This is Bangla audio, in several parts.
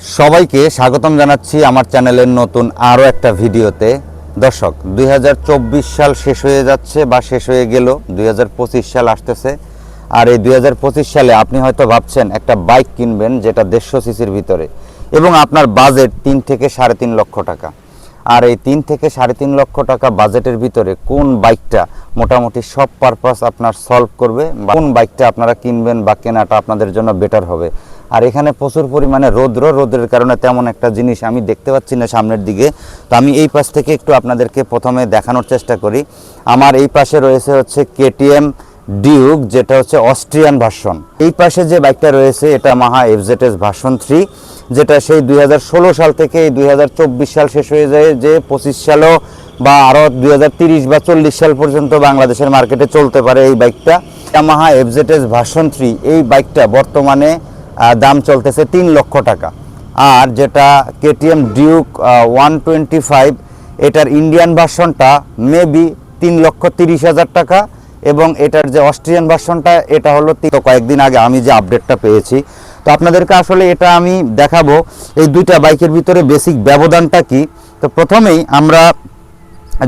সবাইকে স্বাগতম জানাচ্ছি আমার চ্যানেলের নতুন আরও একটা ভিডিওতে। দর্শক, দুই হাজার চব্বিশ সাল শেষ হয়ে যাচ্ছে বা শেষ হয়ে গেল, দুই হাজার পঁচিশ সাল আসতেছে। আর এই দুই হাজার পঁচিশ সালে আপনি হয়তো ভাবছেন, একটা বাইক কিনবেন যেটা দেড়শো সিসির ভিতরে এবং আপনার বাজেট তিন থেকে সাড়ে তিন লক্ষ টাকা। আর এই তিন থেকে সাড়ে তিন লক্ষ টাকা বাজেটের ভিতরে কোন বাইকটা মোটামুটি সব পারপাস আপনার সলভ করবে বা কোন বাইকটা আপনারা কিনবেন বা কেনাটা আপনাদের জন্য বেটার হবে। আর এখানে প্রচুর পরিমাণে রৌদ্র, রৌদ্রের কারণে তেমন একটা জিনিস আমি দেখতে পাচ্ছি না সামনের দিকে। তো আমি এই পাশ থেকে একটু আপনাদেরকে প্রথমে দেখানোর চেষ্টা করি। আমার এই পাশে রয়েছে হচ্ছে কেটিএম ডিউক, যেটা হচ্ছে অস্ট্রিয়ান ভার্সন। এই পাশে যে বাইকটা রয়েছে, এটা মাহা এফজেটেস ভার্সন থ্রি, যেটা সেই দুই হাজার ষোলো সাল থেকে এই দুই সাল শেষ হয়ে যায়, যে পঁচিশ সালও বা আরও দুই বা চল্লিশ সাল পর্যন্ত বাংলাদেশের মার্কেটে চলতে পারে এই বাইকটা। ইয়ামাহা এফজেটেস ভার্সন থ্রি, এই বাইকটা বর্তমানে দাম চলতেছে তিন লক্ষ টাকা। আর যেটা KTM Duke one twenty five এটার ইন্ডিয়ান ভার্সনটা মেবি তিন লক্ষ তিরিশ হাজার টাকা এবং এটার যে অস্ট্রিয়ান ভার্সনটা এটা হলো তি- কয়েকদিন আগে আমি যে আপডেটটা পেয়েছি। তো আপনাদেরকে আসলে এটা আমি দেখাবো, এই দুইটা বাইকের ভিতরে বেসিক ব্যবধানটা কি? তো প্রথমেই আমরা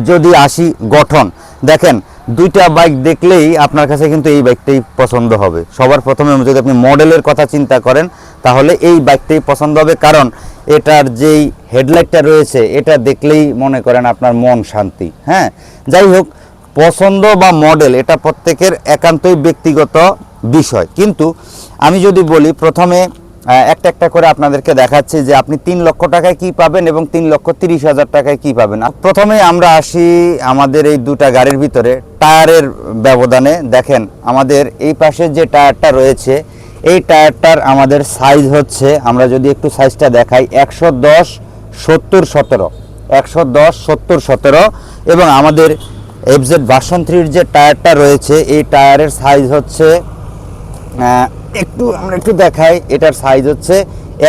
যদি আসি গঠন, দেখেন দুইটা বাইক দেখলেই আপনার কাছে কিন্তু এই বাইকটাই পছন্দ হবে। সবার প্রথমে যদি আপনি মডেলের কথা চিন্তা করেন, তাহলে এই বাইকটাই পছন্দ হবে। কারণ এটার যেই হেডলাইটটা রয়েছে, এটা দেখলেই মনে করেন আপনার মন শান্তি। হ্যাঁ? যাই হোক, পছন্দ বা মডেল এটা প্রত্যেকের একান্তই ব্যক্তিগত বিষয়। কিন্তু আমি যদি বলি, প্রথমে একটা একটা করে আপনাদেরকে দেখাচ্ছি যে আপনি তিন লক্ষ টাকায় কি পাবেন এবং তিন লক্ষ তিরিশ হাজার টাকায় কি পাবেন। প্রথমে আমরা আসি আমাদের এই দুটা গাড়ির ভিতরে টায়ারের ব্যবধানে। দেখেন, আমাদের এই পাশে যে টায়ারটা রয়েছে, এই টায়ারটার আমাদের সাইজ হচ্ছে, আমরা যদি একটু সাইজটা দেখাই, একশো দশ সত্তর সতেরো। একশো দশ সত্তর সতেরো এবং আমাদের এফজেড ভার্সন থ্রির যে টায়ারটা রয়েছে, এই টায়ারের সাইজ হচ্ছে একটু আমরা একটু দেখাই, এটার সাইজ হচ্ছে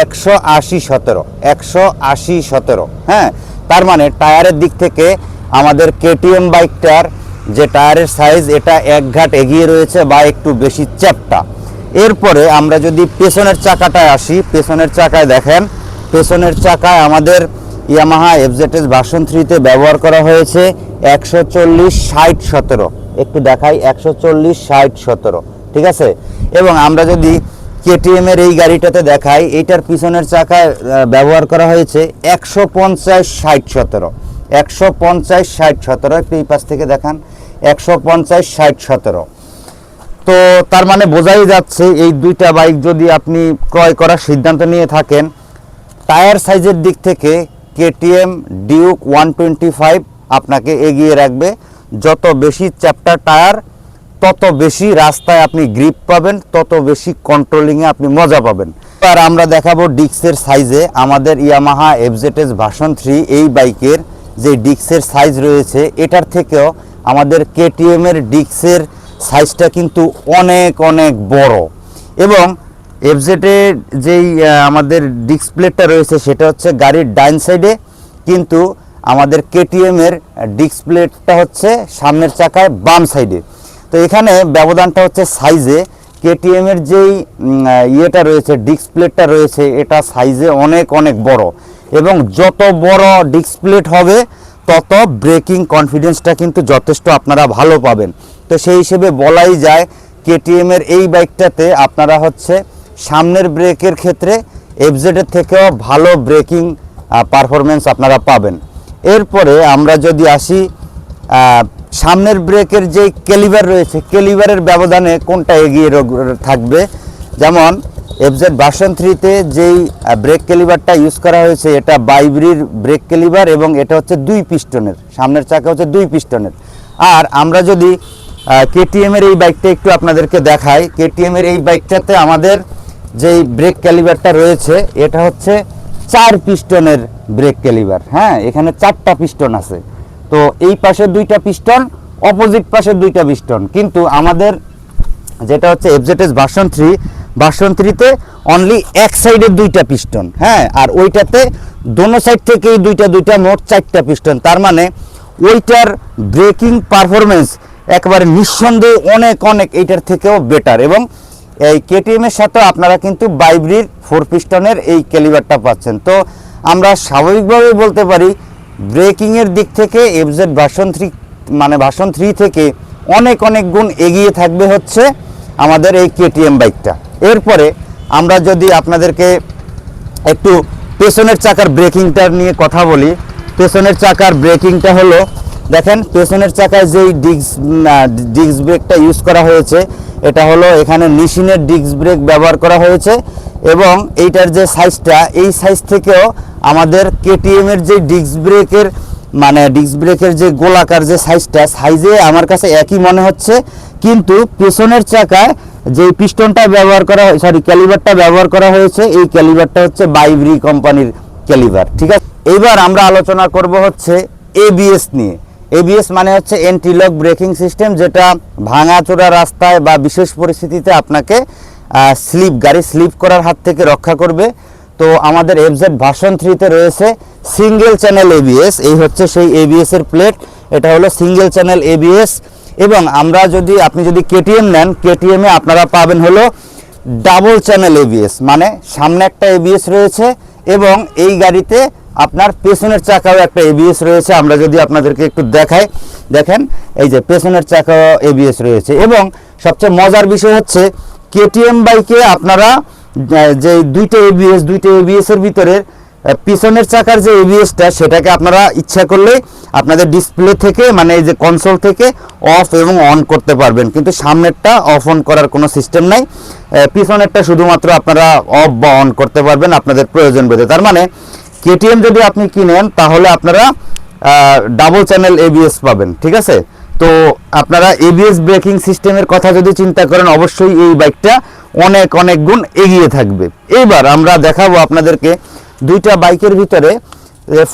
একশো আশি সতেরো, একশো আশি সতেরো হ্যাঁ? তার মানে টায়ারের দিক থেকে আমাদের কেটিএম বাইকটার যে টায়ারের সাইজ এটা এক ঘাট এগিয়ে রয়েছে বা একটু বেশি চ্যাপটা। এরপরে আমরা যদি পেছনের চাকাটায় আসি, পেছনের চাকায় দেখেন, পেছনের চাকায় আমাদের ইয়ামাহা এফজেটেস ভার্সন থ্রিতে ব্যবহার করা হয়েছে একশো চল্লিশ ষাট সতেরো। একটু দেখাই, একশো চল্লিশ ষাট সতেরো, ঠিক আছে? এবং আমরা যদি কেটিএম এর এই গাড়িটাতে দেখাই, এটার পিছনের চাকায় ব্যবহার করা হয়েছে একশো পঞ্চাশ ষাট সতেরো। একশো পঞ্চাশ ষাট সতেরো, একটু এই পাশ থেকে দেখান। একশো পঞ্চাশ ষাট সতেরো। তো তার মানে বোঝাই যাচ্ছে, এই দুইটা বাইক যদি আপনি ক্রয় করার সিদ্ধান্ত নিয়ে থাকেন, টায়ার সাইজের দিক থেকে KTM Duke one twenty five আপনাকে এগিয়ে রাখবে। যত বেশি চ্যাপ্টার টায়ার তত বেশি রাস্তায় আপনি গ্রিপ পাবেন, তত বেশি কন্ট্রোলিংয়ে আপনি মজা পাবেন। আর আমরা দেখাবো ডিক্সের সাইজে আমাদের ইয়ামাহা এফজেটেস ভার্সন থ্রি এই বাইকের যে ডিক্সের সাইজ রয়েছে, এটার থেকেও আমাদের কেটিএম এর ডিক্সের সাইজটা কিন্তু অনেক অনেক বড়। এবং এফজেটের যেই আমাদের আমাদের প্লেটটা রয়েছে, সেটা হচ্ছে গাড়ির ডাইন সাইডে কিন্তু আমাদের কেটিএম এর প্লেটটা হচ্ছে সামনের চাকায় বাম সাইডে তো এখানে ব্যবধানটা হচ্ছে সাইজে কেটিএম এর যেই ইয়েটা রয়েছে ডিসপ্লেটটা রয়েছে, এটা সাইজে অনেক অনেক বড়। এবং যত বড় ডিসপ্লেট হবে, তত ব্রেকিং কনফিডেন্সটা কিন্তু যথেষ্ট আপনারা ভালো পাবেন। তো সেই হিসেবে বলাই যায় কেটিএম এর এই বাইকটাতে আপনারা হচ্ছে সামনের ব্রেকের ক্ষেত্রে এফজেডের থেকেও ভালো ব্রেকিং পারফরমেন্স আপনারা পাবেন। এরপরে আমরা যদি আসি সামনের ব্রেকের যে কেলিভার রয়েছে কেলিভারের ব্যবধানে কোনটা এগিয়ে থাকবে? যেমন এফজেড ভার্সন থ্রিতে যেই ব্রেক কেলিভারটা ইউজ করা হয়েছে, এটা বাইব্রির ব্রেক কেলিভার এবং এটা হচ্ছে দুই পিস্টনের, সামনের চাকা হচ্ছে দুই পিস্টনের। আর আমরা যদি কেটিএম এর এই বাইকটা একটু আপনাদেরকে দেখাই কেটিএম এর এই বাইকটাতে আমাদের যেই ব্রেক ক্যালিভারটা রয়েছে, এটা হচ্ছে চার পিস্টনের ব্রেক ক্যালিভার হ্যাঁ? এখানে চারটা পিস্টন আছে। তো এই পাশে দুইটা পিস্টন অপোজিট পাশে দুইটা পিস্টন কিন্তু আমাদের যেটা হচ্ছে এফজেটেস ভার্সন থ্রি ভার্সন থ্রিতে অনলি এক সাইডে দুইটা পিস্টন হ্যাঁ? আর ওইটাতে দোনো সাইড থেকেই দুইটা দুইটা মোট চারটা পিস্টন তার মানে ওইটার ব্রেকিং পারফরমেন্স একবারে নিঃসন্দেহে অনেক অনেক এইটার থেকেও বেটার এবং এই কেটিএম এর সাথে আপনারা কিন্তু বাইব্রির ফোর পিস্টনের এই ক্যালিবারটা পাচ্ছেন। তো আমরা স্বাভাবিকভাবেই বলতে পারি ব্রেকিং এর দিক থেকে এফজেড ভার্সন থ্রি মানে ভার্সন থ্রি থেকে অনেক অনেক গুণ এগিয়ে থাকবে হচ্ছে আমাদের এই কেটিএম বাইকটা। এরপরে আমরা যদি আপনাদেরকে একটু পেছনের চাকার ব্রেকিংটার নিয়ে কথা বলি, পেছনের চাকার ব্রেকিংটা হলো, দেখেন পেছনের চাকায় যেই ডিস্ক ডিস্ক ব্রেকটা ইউজ করা হয়েছে, এটা হলো এখানে নিশিনের ডিস্ক ব্রেক ব্যবহার করা হয়েছে এবং এইটার যে সাইজটা, এই সাইজ থেকেও আমাদের কেটিএম এর যে ডিস্ক ব্রেকের মানে ডিস্ক ব্রেকের যে গোলাকার যে সাইজটা সাইজে আমার কাছে একই মনে হচ্ছে। কিন্তু পেছনের চাকায় যে পিস্টনটা ব্যবহার করা সরি ক্যালিভারটা ব্যবহার করা হয়েছে, এই ক্যালিভারটা হচ্ছে বাইব্রি কোম্পানির ক্যালিভার ঠিক আছে? এবার আমরা আলোচনা করব হচ্ছে এবিএস নিয়ে। এবিএস মানে হচ্ছে এন্টিলক ব্রেকিং সিস্টেম যেটা ভাঙাচোরা রাস্তায় বা বিশেষ পরিস্থিতিতে আপনাকে স্লিপ গাড়ি স্লিপ করার হাত থেকে রক্ষা করবে। তো আমাদের এফজেড ভার্সন থ্রিতে রয়েছে সিঙ্গেল চ্যানেল এবিএস এই হচ্ছে সেই এবিএস এর প্লেট এটা হলো সিঙ্গেল চ্যানেল এবিএস এবং আমরা যদি, আপনি যদি কেটিএম নেন কেটিএমে আপনারা পাবেন হলো ডাবল চ্যানেল এবিএস মানে সামনে একটা এবিএস রয়েছে, এবং এই গাড়িতে আপনার পেছনের চাকাও একটা এবিএস রয়েছে, আমরা যদি আপনাদেরকে একটু দেখাই, দেখেন, এই যে পেছনের চাকাও এবিএস রয়েছে, এবং সবচেয়ে মজার বিষয় হচ্ছে কেটিএম বাইকে আপনারা যে দুইটা এবিএস দুইটা এবিএস এর ভিতরে পিছনের চাকার যে এবিএসটা সেটাকে আপনারা ইচ্ছা করলে আপনাদের ডিসপ্লে থেকে মানে এই যে কনসোল থেকে অফ এবং অন করতে পারবেন। কিন্তু সামনেরটা অফ অন করার কোনো সিস্টেম নাই। পিছনেরটা শুধুমাত্র আপনারা অফ বা অন করতে পারবেন আপনাদের প্রয়োজন বোধে। তার মানে কেটিএম যদি আপনি কিনেন, তাহলে আপনারা ডাবল চ্যানেল এবিএস পাবেন, ঠিক আছে? তো আপনারা এবিএস ব্রেকিং সিস্টেমের কথা যদি চিন্তা করেন, অবশ্যই এই বাইকটা অনেক অনেক গুণ এগিয়ে থাকবে। এইবার আমরা দেখাবো আপনাদেরকে দুইটা বাইকের ভিতরে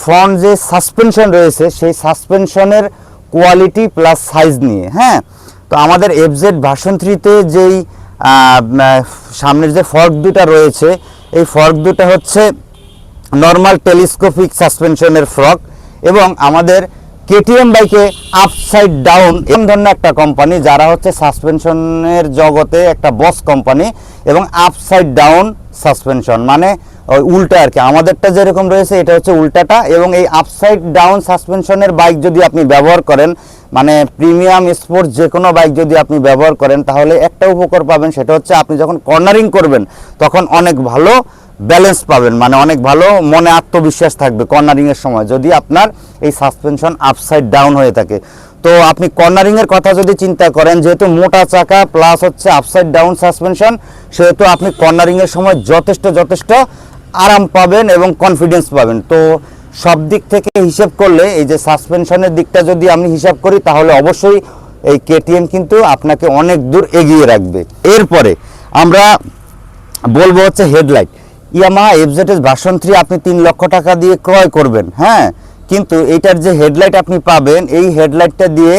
ফ্রন্ট যে সাসপেনশন রয়েছে, সেই সাসপেনশনের কোয়ালিটি প্লাস সাইজ নিয়ে হ্যাঁ? তো আমাদের এফজেড ভার্সন থ্রিতে যেই সামনের যে ফর্ক দুটা রয়েছে, এই ফর্ক দুটা হচ্ছে নর্মাল টেলিস্কোপিক সাসপেনশনের ফ্রক এবং আমাদের কেটিএম বাইকে আপসাইড ডাউন এম ধরনের একটা কোম্পানি যারা হচ্ছে সাসপেনশনের জগতে একটা বস কোম্পানি এবং আপসাইড ডাউন সাসপেনশন মানে ওই উল্টা আর কি। আমাদেরটা যেরকম রয়েছে, এটা হচ্ছে উল্টাটা এবং এই আপসাইড ডাউন সাসপেনশনের বাইক যদি আপনি ব্যবহার করেন মানে প্রিমিয়াম স্পোর্টস যে কোনো বাইক যদি আপনি ব্যবহার করেন, তাহলে একটা উপকার পাবেন, সেটা হচ্ছে আপনি যখন কর্নারিং করবেন, তখন অনেক ভালো। ব্যালেন্স পাবেন মানে অনেক ভালো মনে আত্মবিশ্বাস থাকবে কর্নারিং এর সময়, যদি আপনার এই সাসপেনশন আপসাইড ডাউন হয়ে থাকে। তো আপনি কর্নারিং এর কথা যদি চিন্তা করেন, যেহেতু মোটা চাকা প্লাস হচ্ছে আপসাইড ডাউন সাসপেনশন সেহেতু আপনি কর্নারিং এর সময় যথেষ্ট যথেষ্ট আরাম পাবেন এবং কনফিডেন্স পাবেন। তো সব দিক থেকে হিসেব করলে, এই যে সাসপেনশনের দিকটা যদি আমি হিসাব করি, তাহলে অবশ্যই এই কেটিএম কিন্তু আপনাকে অনেক দূর এগিয়ে রাখবে। এরপরে আমরা বলব হচ্ছে headlight Yamaha FZS version three আপনি তিন লক্ষ টাকা দিয়ে ক্রয় করবেন হ্যাঁ? কিন্তু এইটার যে হেডলাইট আপনি পাবেন, এই হেডলাইটটা দিয়ে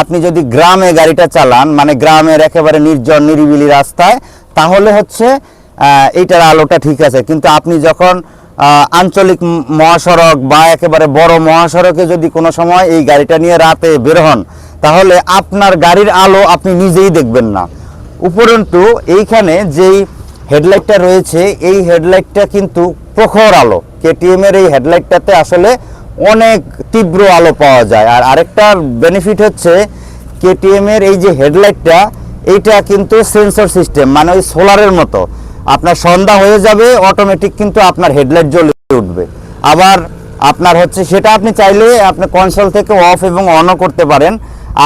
আপনি যদি গ্রামে গাড়িটা চালান মানে গ্রামের একেবারে নির্জন, নিরিবিলি রাস্তায়, তাহলে হচ্ছে এইটার আলোটা ঠিক আছে। কিন্তু আপনি যখন আঞ্চলিক মহাসড়ক বা একেবারে বড় মহাসড়কে যদি কোনো সময় এই গাড়িটা নিয়ে রাতে বের হন, তাহলে আপনার গাড়ির আলো আপনি নিজেই দেখবেন না। উপরন্তু, এইখানে যেই হেডলাইটটা রয়েছে, এই হেডলাইটটা কিন্তু প্রখর আলো। কেটিএম এর এই হেডলাইটটাতে আসলে অনেক তীব্র আলো পাওয়া যায়। আর আরেকটা বেনিফিট হচ্ছে কেটিএম এর এই যে হেডলাইটটা, এইটা কিন্তু সেন্সর সিস্টেম মানে ওই সোলারের মতো। আপনার সন্ধ্যা হয়ে যাবে অটোমেটিক কিন্তু আপনার হেডলাইট জ্বলে উঠবে। আবার আপনার হচ্ছে, সেটা আপনি চাইলে আপনি কনসোল থেকে অফ এবং অনও করতে পারেন।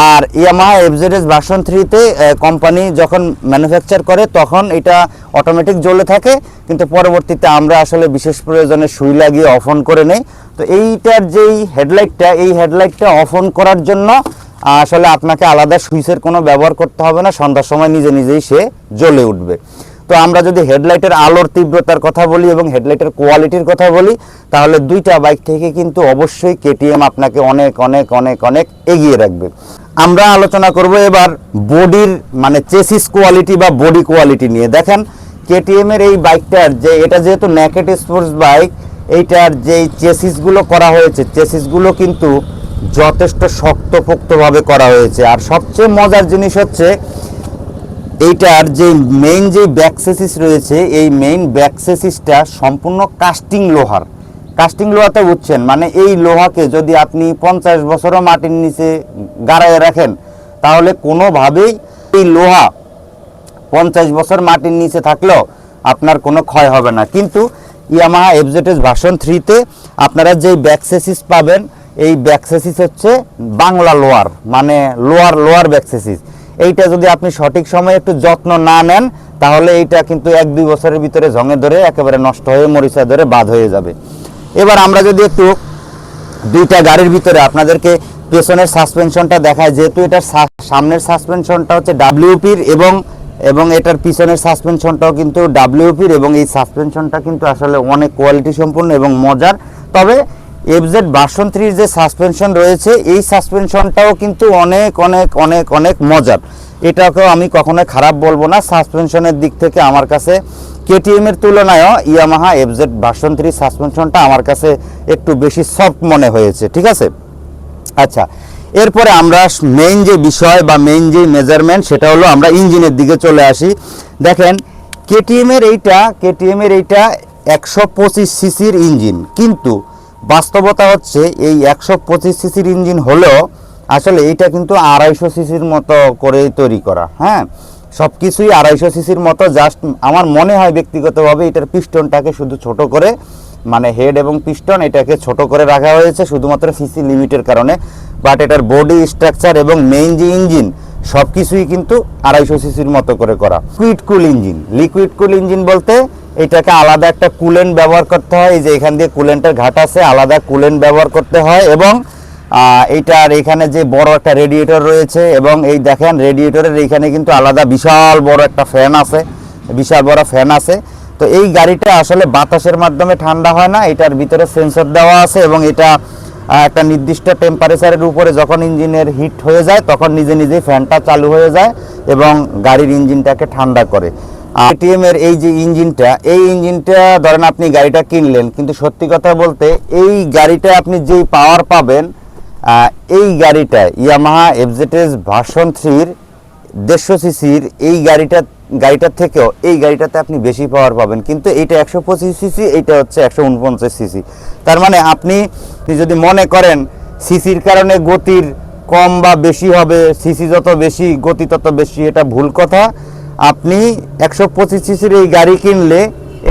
আর ইয়ামাহা এফজেডএস ভার্সন থ্রিতে কোম্পানি যখন ম্যানুফ্যাকচার করে, তখন এটা অটোমেটিক জ্বলে থাকে। কিন্তু পরবর্তীতে আমরা আসলে বিশেষ প্রয়োজনে সুই লাগিয়ে অফ অন করে নেই। তো এইটার যেই হেডলাইটটা এই হেডলাইটটা অফ অন করার জন্য, আসলে আপনাকে আলাদা সুইচের কোনো ব্যবহার করতে হবে না। সন্ধ্যার সময় নিজে নিজেই সে জ্বলে উঠবে। তো আমরা যদি হেডলাইটের আলোর তীব্রতার কথা বলি এবং হেডলাইটের কোয়ালিটির কথা বলি, তাহলে দুইটা বাইক থেকে কিন্তু অবশ্যই কেটিএম আপনাকে অনেক অনেক অনেক অনেক এগিয়ে রাখবে। আমরা আলোচনা করব এবার বডির মানে চেসিস কোয়ালিটি বা বডি কোয়ালিটি নিয়ে। দেখেন কেটিএম এর এই বাইকটার যে, এটা যেহেতু ন্যাকেট স্পোর্টস বাইক এইটার যে চেসিসগুলো করা হয়েছে চেসিসগুলো কিন্তু যথেষ্ট শক্তপোক্তভাবে করা হয়েছে। আর সবচেয়ে মজার জিনিস হচ্ছে এইটার যে মেইন যে ব্যাকসেসিস রয়েছে, এই মেইন ব্যাকসেসিসটা সম্পূর্ণ কাস্টিং লোহার। কাস্টিং লোহাতে বুঝছেন মানে এই লোহাকে যদি আপনি পঞ্চাশ বছরও মাটির নিচে গাড়ায় রাখেন, তাহলে কোনোভাবেই এই লোহা পঞ্চাশ বছর মাটির নিচে থাকলেও আপনার কোনো ক্ষয় হবে না। কিন্তু ইয়ামাহা এফজেটেস ভার্সন থ্রিতে আপনারা যেই ব্যাকসেসিস পাবেন, এই ব্যাকসেসিস হচ্ছে বাংলা লোয়ার মানে লোয়ার লোয়ার ব্যাকসেসিস এইটা যদি আপনি সঠিক সময়ে একটু যত্ন না নেন, তাহলে এইটা কিন্তু এক দুই বছরের ভিতরে জঙে ধরে একেবারে নষ্ট হয়ে মরিচা ধরে বাদ হয়ে যাবে। এবার আমরা যদি একটু দুইটা গাড়ির ভিতরে আপনাদেরকে পেছনের সাসপেনশনটা দেখায় যেহেতু এটার সামনের সাসপেনশনটা হচ্ছে ডাব্লিউপির এবং এবং এটার পিছনের সাসপেনশনটাও কিন্তু ডাব্লিউপির এবং এই সাসপেনশনটা কিন্তু আসলে অনেক কোয়ালিটি সম্পূর্ণ এবং মজার। তবে এফজেড ভার্সন থ্রির যে সাসপেনশন রয়েছে, এই সাসপেনশনটাও কিন্তু অনেক অনেক অনেক অনেক মজার। এটাকেও আমি কখনোই খারাপ বলব না। সাসপেনশনের দিক থেকে আমার কাছে কেটিএম এর তুলনায়ও ইয়ামাহা এফজেড ভার্সন থ্রি সাসপেনশনটা আমার কাছে একটু বেশি সফট মনে হয়েছে। ঠিক আছে? আচ্ছা এরপরে আমরা মেইন যে বিষয় বা মেইন যে মেজারমেন্ট সেটা হলো আমরা ইঞ্জিনের দিকে চলে আসি। দেখেন কেটিএম এর এইটা কেটিএম এর এইটা একশো পঁচিশ সিসির ইঞ্জিন। কিন্তু বাস্তবতা হচ্ছে এই একশো পঁচিশ সিসির ইঞ্জিন হলেও আসলে এইটা কিন্তু আড়াইশো সিসির মতো করে তৈরি করা হ্যাঁ? সব কিছুই আড়াইশো সিসির মতো জাস্ট আমার মনে হয় ব্যক্তিগতভাবে এটার পিস্টনটাকে শুধু ছোট করে মানে হেড এবং পিস্টন এটাকে ছোট করে রাখা হয়েছে শুধুমাত্র সিসি লিমিটের কারণে বাট এটার বডি স্ট্রাকচার এবং মেইন যে ইঞ্জিন সব কিছুই কিন্তু আড়াইশো সিসির মতো করে করা। Liquid cool engine liquid cool engine বলতে এটাকে আলাদা একটা কুলেন্ট ব্যবহার করতে হয়। এই যে এখান দিয়ে কুলেন্টের ঘাট আছে, আলাদা কুলেন্ট ব্যবহার করতে হয় এবং এইটার এখানে যে বড় একটা রেডিয়েটর রয়েছে এবং এই দেখেন রেডিয়েটরের এইখানে কিন্তু আলাদা বিশাল বড় একটা ফ্যান আছে, বিশাল বড় ফ্যান আছে। তো এই গাড়িটা আসলে বাতাসের মাধ্যমে ঠান্ডা হয় না, এটার ভিতরে সেন্সর দেওয়া আছে এবং এটা একটা নির্দিষ্ট টেম্পারেচারের উপরে যখন ইঞ্জিনের হিট হয়ে যায়, তখন নিজে নিজেই ফ্যানটা চালু হয়ে যায় এবং গাড়ির ইঞ্জিনটাকে ঠান্ডা করে। এটিএম এর এই যে ইঞ্জিনটা, এই ইঞ্জিনটা ধরেন আপনি গাড়িটা কিনলেন, কিন্তু সত্যি কথা বলতে এই গাড়িটা আপনি যেই পাওয়ার পাবেন এই গাড়িটা ইয়ামাহা এফজেটেস ভার্সন থ্রির দেড়শো সিসির এই গাড়িটা, গাড়িটার থেকেও এই গাড়িটাতে আপনি বেশি পাওয়ার পাবেন। কিন্তু এইটা একশো পঁচিশ সিসি এইটা হচ্ছে একশো উনপঞ্চাশ সিসি তার মানে আপনি যদি মনে করেন সিসির কারণে গতির কম বা বেশি হবে সিসি যত বেশি, গতি তত বেশি, এটা ভুল কথা। আপনি একশো পঁচিশ সিসির এই গাড়ি কিনলে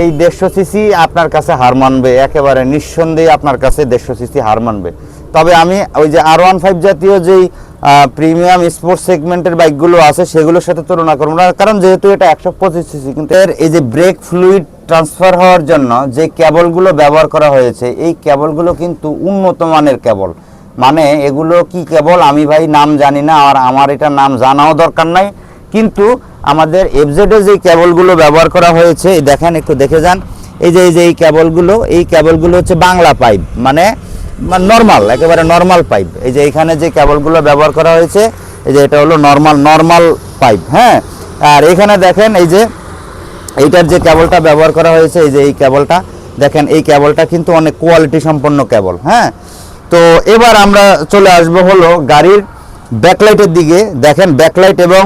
এই দেড়শো সিসি আপনার কাছে হার মানবে, একেবারে নিঃসন্দেহে আপনার কাছে দেড়শো সিসি হার মানবে। তবে আমি ওই যে আর ওয়ান ফাইভ জাতীয় যেই প্রিমিয়াম স্পোর্টস সেগমেন্টের বাইকগুলো আছে, সেগুলোর সাথে তুলনা করব না, কারণ যেহেতু এটা একশো পঁচিশ সিসি, কিন্তু এর এই যে ব্রেক ফ্লুইড ট্রান্সফার হওয়ার জন্য যে কেবলগুলো ব্যবহার করা হয়েছে, এই কেবলগুলো কিন্তু উন্নত মানের কেবল মানে এগুলো কি কেবল আমি ভাই নাম জানি না, আর আমার এটা নাম জানাও দরকার নাই। কিন্তু আমাদের এফজেডে যে কেবলগুলো ব্যবহার করা হয়েছে দেখেন, একটু দেখে যান। এই যে এই যে এই কেবলগুলো এই কেবলগুলো হচ্ছে বাংলা পাইপ মানে নর্মাল একেবারে নর্মাল পাইপ এই যে এখানে যে কেবলগুলো ব্যবহার করা হয়েছে, এই যে এটা হলো নর্মাল নর্মাল পাইপ হ্যাঁ? আর এখানে দেখেন, এই যে, এইটার যে কেবলটা ব্যবহার করা হয়েছে, এই যে এই কেবলটা দেখেন, এই কেবলটা কিন্তু অনেক কোয়ালিটি সম্পন্ন কেবল হ্যাঁ? তো এবার আমরা চলে আসব হলো গাড়ির ব্যাকলাইটের দিকে। দেখেন ব্যাকলাইট এবং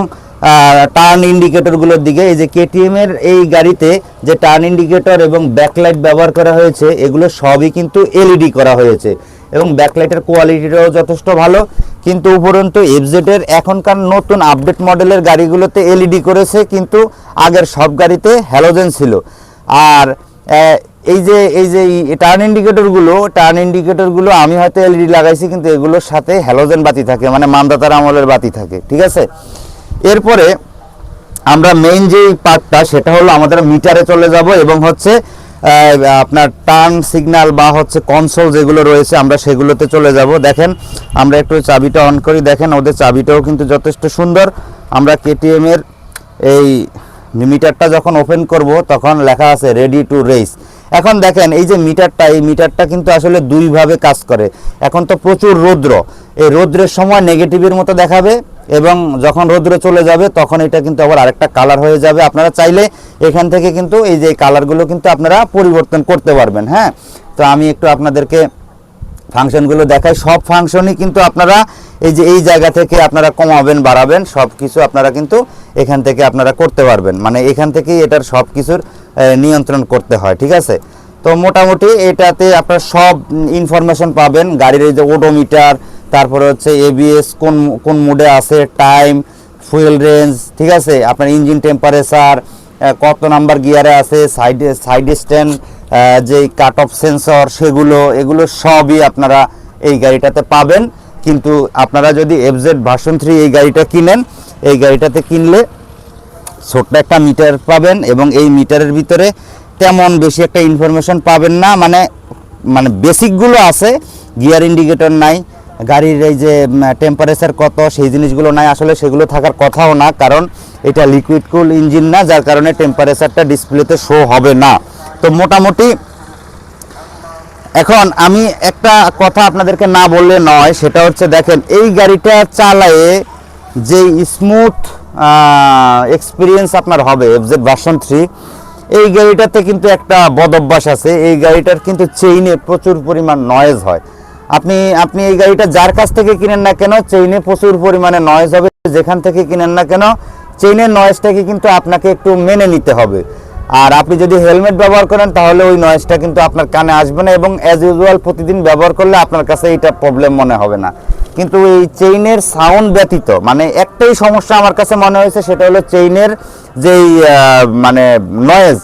টার্ন ইন্ডিকেটরগুলোর দিকে, এই যে কেটিএম এর এই গাড়িতে যে টার্ন ইন্ডিকেটর এবং ব্যাকলাইট ব্যবহার করা হয়েছে, এগুলো সবই কিন্তু এলইডি করা হয়েছে। এবং ব্যাকলাইটের কোয়ালিটিটাও যথেষ্ট ভালো। কিন্তু উপরন্তু এফজেডের এখনকার নতুন আপডেট মডেলের গাড়িগুলোতে এলইডি করেছে, কিন্তু আগের সব গাড়িতে হ্যালোজেন ছিল। আর এই যে এই যে টার্ন ইন্ডিকেটরগুলো টার্ন ইন্ডিকেটরগুলো আমি হয়তো এলইডি লাগাইছি, কিন্তু এগুলোর সাথে হ্যালোজেন বাতি থাকে মানে মান্দাতার আমলের বাতি থাকে, ঠিক আছে? এরপরে আমরা মেইন যে পার্টটা সেটা হলো আমাদের মিটারে চলে যাব এবং হচ্ছে আপনার টার্ন সিগন্যাল বা হচ্ছে কনসোল যেগুলো রয়েছে, আমরা সেগুলোতে চলে যাব। দেখেন, আমরা একটু চাবিটা অন করি। দেখেন, ওদের চাবিটাও কিন্তু যথেষ্ট সুন্দর। আমরা কেটিএম এর এই মিটারটা যখন ওপেন করব, তখন লেখা আছে রেডি টু রেস এখন দেখেন, এই যে মিটারটা এই মিটারটা কিন্তু আসলে দুইভাবে কাজ করে। এখন তো প্রচুর রৌদ্র। এই রৌদ্রের সময় নেগেটিভের মতো দেখাবে। এবং যখন রৌদ্র চলে যাবে, তখন এটা কিন্তু আবার আরেকটা কালার হয়ে যাবে। আপনারা চাইলে এখান থেকে কিন্তু এই যে কালারগুলো কিন্তু আপনারা পরিবর্তন করতে পারবেন হ্যাঁ? তো আমি একটু আপনাদেরকে ফাংশনগুলো দেখাই। সব ফাংশনই কিন্তু আপনারা এই যে এই জায়গা থেকে আপনারা কমাবেন, বাড়াবেন সব কিছু আপনারা কিন্তু এখান থেকে আপনারা করতে পারবেন। মানে এখান থেকেই এটার সব কিছুর নিয়ন্ত্রণ করতে হয়, ঠিক আছে? তো মোটামুটি এটাতে আপনারা সব ইনফরমেশন পাবেন। গাড়ির এই যে ওডোমিটার তারপরে হচ্ছে এবিএস কোন কোন মোডে আছে টাইম ফুয়েল রেঞ্জ ঠিক আছে? আপনার ইঞ্জিন টেম্পারেচার কত নাম্বার গিয়ারে আছে সাইড সাইড স্ট্যান্ড যে কাট অফ সেন্সর সেগুলো, এগুলো সবই আপনারা এই গাড়িটাতে পাবেন। কিন্তু আপনারা যদি এফজেড ভার্সন থ্রি এই গাড়িটা কিনেন, এই গাড়িটাতে কিনলে ছোট্ট একটা মিটার পাবেন এবং এই মিটারের ভিতরে তেমন বেশি একটা ইনফরমেশন পাবেন না। মানে মানে বেসিকগুলো আছে গিয়ার ইন্ডিকেটর নাই। গাড়ির এই যে টেম্পারেচার কত, সেই জিনিসগুলো নাই। আসলে সেগুলো থাকার কথাও না, কারণ এটা লিকুইড কুল ইঞ্জিন না, যার কারণে টেম্পারেচারটা ডিসপ্লেতে শো হবে না। তো মোটামুটি, এখন আমি একটা কথা আপনাদেরকে না বললে নয়, সেটা হচ্ছে দেখেন, এই গাড়িটা চালায়ে যে স্মুথ এক্সপিরিয়েন্স আপনার হবে এফজেড ভার্সন থ্রি এই গাড়িটাতে কিন্তু একটা বদ অভ্যাস আছে। এই গাড়িটার কিন্তু চেইনে প্রচুর পরিমাণ নয়েজ হয়। আপনি আপনি এই গাড়িটা যার কাছ থেকে কিনেন না কেন চেইনে প্রচুর পরিমাণে নয়েজ হবে, যেখান থেকে কিনেন না কেন চেইনের নয়েজটাকে কিন্তু আপনাকে একটু মেনে নিতে হবে। আর আপনি যদি হেলমেট ব্যবহার করেন, তাহলে ওই নয়েজটা কিন্তু আপনার কানে আসবে না এবং অ্যাজ ইউজুয়াল প্রতিদিন ব্যবহার করলে আপনার কাছে এটা প্রবলেম মনে হবে না। কিন্তু এই চেইনের সাউন্ড ব্যতীত মানে একটাই সমস্যা আমার কাছে মনে হয়েছে, সেটা হলো চেইনের যেই মানে নয়েজ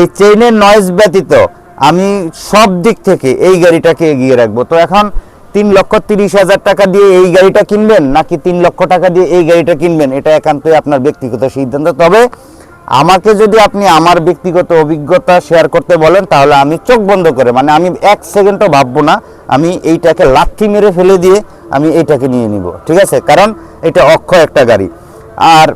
এই চেইনের নয়েজ ব্যতীত আমি সব দিক থেকে এই গাড়িটাকে এগিয়ে রাখব। তো এখন তিন লক্ষ তিরিশ হাজার টাকা দিয়ে এই গাড়িটা কিনবেন, নাকি তিন লক্ষ টাকা দিয়ে এই গাড়িটা কিনবেন? এটা একান্তই আপনার ব্যক্তিগত সিদ্ধান্ত। তবে আমাকে যদি আপনি আমার ব্যক্তিগত অভিজ্ঞতা শেয়ার করতে বলেন, তাহলে আমি চোখ বন্ধ করে মানে আমি এক সেকেন্ডও ভাববো না, আমি এইটাকে লাথি মেরে ফেলে দিয়ে আমি এইটাকে নিয়ে নিব, ঠিক আছে? কারণ এটা অক্ষয় একটা গাড়ি। আর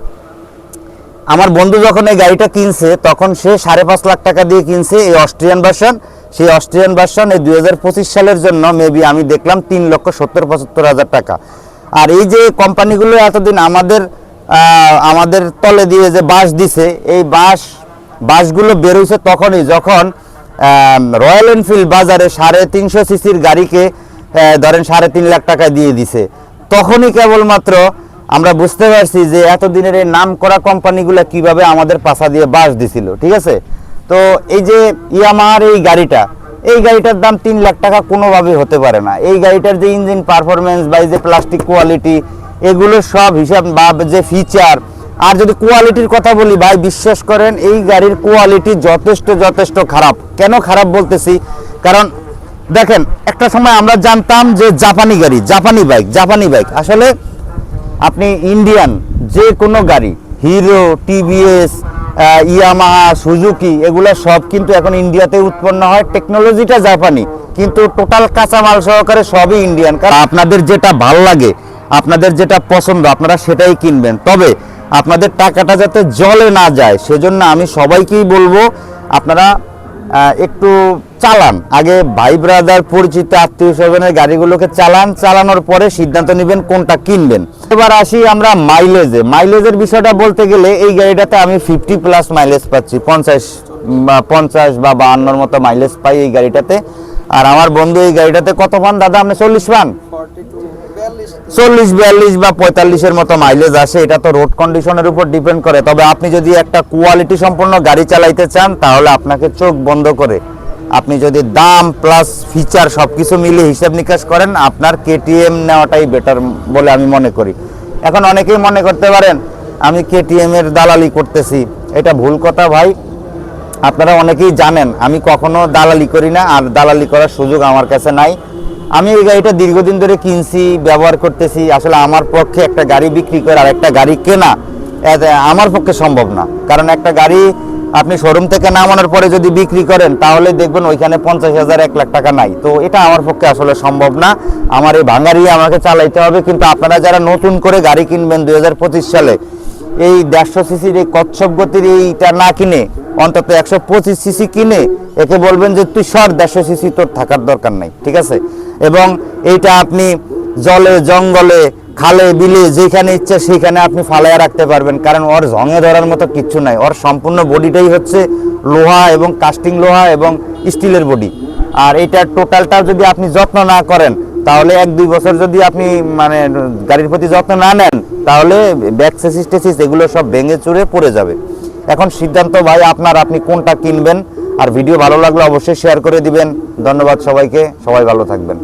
আমার বন্ধু যখন এই গাড়িটা কিনছে, তখন সে সাড়ে পাঁচ লাখ টাকা দিয়ে কিনছে এই অস্ট্রিয়ান ভার্সন সেই অস্ট্রিয়ান ভার্সন এই দুই হাজার পঁচিশ সালের জন্য মেবি আমি দেখলাম তিন লক্ষ সত্তর পঁচাত্তর হাজার টাকা। আর এই যে কোম্পানিগুলো এতদিন আমাদের আমাদের তলে দিয়ে যে বাস দিছে, এই বাস বাসগুলো বেরোইছে তখনই যখন রয়্যাল এনফিল্ড বাজারে সাড়ে তিনশো সিসির গাড়িকে ধরেন সাড়ে তিন লাখ টাকা দিয়ে দিছে। তখনই কেবলমাত্র আমরা বুঝতে পারছি যে এতদিনের এই নাম করা কোম্পানিগুলো কীভাবে আমাদের পাশা দিয়ে বাস দিছিল, ঠিক আছে? তো এই যে ইয়ামার এই গাড়িটা, এই গাড়িটার দাম তিন লাখ টাকা কোনোভাবে হতে পারে না। এই গাড়িটার যে ইঞ্জিন পারফরমেন্স বা যে প্লাস্টিক কোয়ালিটি এগুলো সব হিসাব বা যে ফিচার আর যদি কোয়ালিটির কথা বলি, ভাই, বিশ্বাস করেন, এই গাড়ির কোয়ালিটি যথেষ্ট যথেষ্ট খারাপ। কেন খারাপ বলতেছি? কারণ দেখেন, একটা সময় আমরা জানতাম যে জাপানি গাড়ি, জাপানি বাইক জাপানি বাইক আসলে আপনি ইন্ডিয়ান, যে কোনো গাড়ি, হিরো, টিভিএস ইয়ামাহা, সুজুকি, এগুলো সব কিন্তু এখন ইন্ডিয়াতে উৎপন্ন হয়। টেকনোলজিটা জাপানি, কিন্তু টোটাল কাঁচামাল সহকারে সবই ইন্ডিয়ান। কারণ আপনাদের যেটা ভালো লাগে, আপনাদের যেটা পছন্দ, আপনারা সেটাই কিনবেন। তবে আপনাদের টাকাটা যাতে জলে না যায়, সেজন্য আমি সবাইকেই বলব, আপনারা একটু চালান। আগে ভাই ব্রাদার পরিচিত আত্মীয় স্বজনের গাড়িগুলোকে চালান। চালানোর পরে সিদ্ধান্ত নেবেন কোনটা কিনবেন। এবার আসি আমরা মাইলেজে মাইলেজের বিষয়টা বলতে গেলে এই গাড়িটাতে আমি ফিফটি প্লাস মাইলেজ পাচ্ছি। পঞ্চাশ পঞ্চাশ বা বাহান্নর মতো মাইলেজ পাই এই গাড়িটাতে। আর আমার বন্ধু এই গাড়িটাতে কত পান? দাদা, আপনি চল্লিশ পান? চল্লিশ, বিয়াল্লিশ বা পঁয়তাল্লিশের মতো মাইলেজ আসে, এটা তো রোড কন্ডিশনের উপর ডিপেন্ড করে। তবে আপনি যদি একটা কোয়ালিটি সম্পন্ন গাড়ি চালাইতে চান, তাহলে আপনাকে চোখ বন্ধ করে আপনি যদি দাম প্লাস ফিচার সব কিছু মিলিয়ে হিসাব নিকাশ করেন, আপনার কেটিএম নেওয়াটাই বেটার বলে আমি মনে করি। এখন অনেকেই মনে করতে পারেন, আমি কেটিএম এর দালালি করতেছি। এটা ভুল কথা ভাই। আপনারা অনেকেই জানেন, আমি কখনো দালালি করি না, আর দালালি করার সুযোগ আমার কাছে নাই। আমি এই গাড়িটা দীর্ঘদিন ধরে কিনছি, ব্যবহার করতেছি। আসলে আমার পক্ষে একটা গাড়ি বিক্রি করে আর একটা গাড়ি কেনা আমার পক্ষে সম্ভব না। কারণ একটা গাড়ি আপনি শোরুম থেকে নামানোর পরে যদি বিক্রি করেন, তাহলে দেখবেন ওইখানে পঞ্চাশ হাজার, এক লাখ টাকা নাই। তো এটা আমার পক্ষে আসলে সম্ভব না। আমার এই ভাঙারি আমাকে চালাইতে হবে, কিন্তু আপনারা যারা নতুন করে গাড়ি কিনবেন দু হাজার পঁচিশ সালে এই দেড়শো সিসির এই কচ্ছপ গতির এইটা না কিনে, অন্তত একশো পঁচিশ সিসি কিনে, একে বলবেন যে তুই সর, দেড়শো সিসি তোর থাকার দরকার নাই, ঠিক আছে? এবং এইটা আপনি জলে, জঙ্গলে, খালে, বিলে, যেখানে ইচ্ছা সেখানে আপনি ফালাইয়া রাখতে পারবেন, কারণ ওর জঙে ধরার মতো কিচ্ছু নাই। ওর সম্পূর্ণ বডিটাই হচ্ছে লোহা এবং কাস্টিং লোহা এবং স্টিলের বডি আর এটা টোটালটা যদি আপনি যত্ন না করেন তাহলে এক দুই বছর যদি আপনি মানে গাড়ির প্রতি যত্ন না নেন, তাহলে ব্যাক সেসিস টেসিস এগুলো সব ভেঙে চুরে পড়ে যাবে। এখন সিদ্ধান্ত ভাই আপনার, আপনি কোনটা কিনবেন? আর ভিডিও ভালো লাগলে অবশ্যই শেয়ার করে দিবেন। ধন্যবাদ সবাইকে, সবাই ভালো থাকবেন।